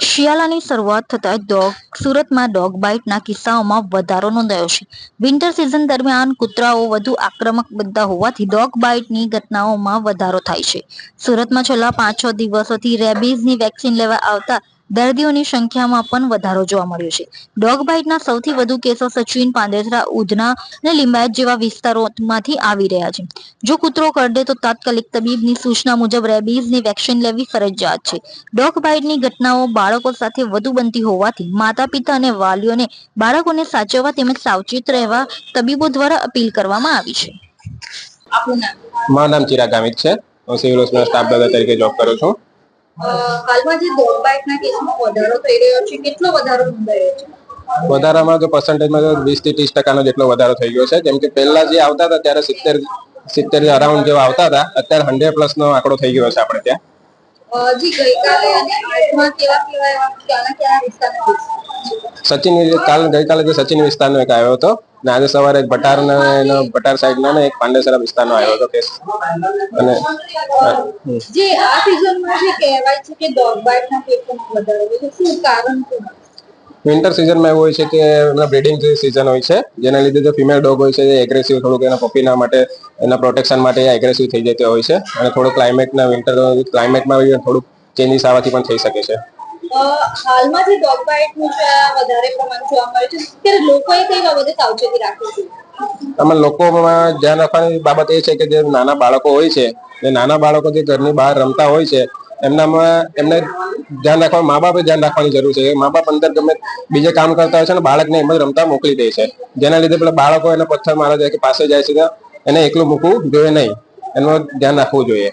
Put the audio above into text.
શિયાળાની શરૂઆત થતાં ડોગ, સુરતમાં ડોગ બાઇટના કિસ્સાઓમાં વધારો નોંધાયો છે. વિન્ટર સિઝન દરમિયાન કૂતરાઓ વધુ આક્રમક બનતા હોવાથી ડોગ બાઇટની ઘટનાઓમાં વધારો થાય છે. સુરતમાં છેલ્લા પાંચ છ દિવસોથી રેબીઝની વેક્સિન લેવા આવતા દર્દીઓની સંખ્યામાં પણ વધારો જોવા મળ્યો છે. ડોગ બાઇટના સૌથી વધુ કેસો સચિન પાંદેસરા ઉધના અને લિંબાયત જેવા વિસ્તારોમાંથી આવી રહ્યા છે. જો કૂતરો કરડે તો તાત્કાલિક તબીબની સૂચના મુજબ રેબીઝની વેક્સિન લેવી ફરજિયાત છે. ડોગ બાઇટની ઘટનાઓ બાળકો સાથે વધુ બનતી હોવાથી માતા પિતા અને વાલીઓને બાળકોને સાચવવા તેમજ સાવચેત રહેવા તબીબો દ્વારા અપીલ કરવામાં આવી છે. મારું નામ ચિરાગ છે. હું સિવિલ હોસ્પિટલ સ્ટાફ તરીકે જોબ કરું છું. હાલમાં જે ડોગ બાઇટના કેસમાં વધારો થઈ રહ્યો છે કેટલો વધારો નોંધાયો છે? વધારામાં જો પર્સન્ટેજમાં વીસથી ત્રીસ ટકાનો જેટલો વધારો થઈ ગયો છે કેમ કે પહેલા જે આવતા હતા ત્યારે સિત્તેર સિત્તેર અરાઉન્ડ જેવા આવતા હતા અત્યારે હંડ્રેડ પ્લસ નો આંકડો થઈ ગયો છે આપણે ત્યાં. જી ગઈકાલે અને આજમાં કેવા કેવા ક્યાંના ક્યાં વિસ્તારના સચિન કાલ ગઈકાલે જે સચિન વિસ્તારનો એક આવ્યો હતો. ને આજે સવારે એક ભટારના એનો ભટાર સાઈડનો ને એક પાંડેસરા વિસ્તારનો આવ્યો હતો કેસ. અને. જે આ સિઝનમાં જે કહેવાય છે કે ડોગ બાઇટના કેસમાં વધારો છે શું કારણ શું વિન્ટર સિઝનમાં એવું હોય છે કે એમના બ્રીડિંગ સિઝન હોય છે જેના લીધે જો ફિમેલ ડોગ હોય છે એ એગ્રેસિવ થોડુંક એના પપ્પીના માટે એના પ્રોટેક્શન માટે એગ્રેસિવ થઈ જતી હોય છે. અને થોડું ક્લાઇમેટના વિન્ટર ક્લાઇમેટમાં થોડુંક ચેન્જીસ આવવાથી પણ થઈ શકે છે. હાલમાં જે ડોગ બાઇટનું જે વધારે પ્રમાણ જોવા મળે છે, ત્યારે લોકોએ કઈ બાબતે સાવચેતી રાખવી જોઈએ આમાં લોકોમાં ધ્યાન રાખવાની બાબત એ છે કે જે નાના બાળકો હોય છે એ નાના બાળકો જે ઘરની બહાર રમતા હોય છે, એમનામાં એમને ધ્યાન રાખવા, મા બાપે ધ્યાન રાખવાની જરૂર છે. મા બાપ અંદર ગમે બીજે કામ કરતા હોય છે ને, બાળકને એમ જ રમતા મોકલી દે છે. જેના લીધે પેલા બાળકો એને પથ્થર મારા જાય કે પાસે જાય છે એને એકલું મૂકવું જોઈએ નહીં. એનું ધ્યાન રાખવું જોઈએ.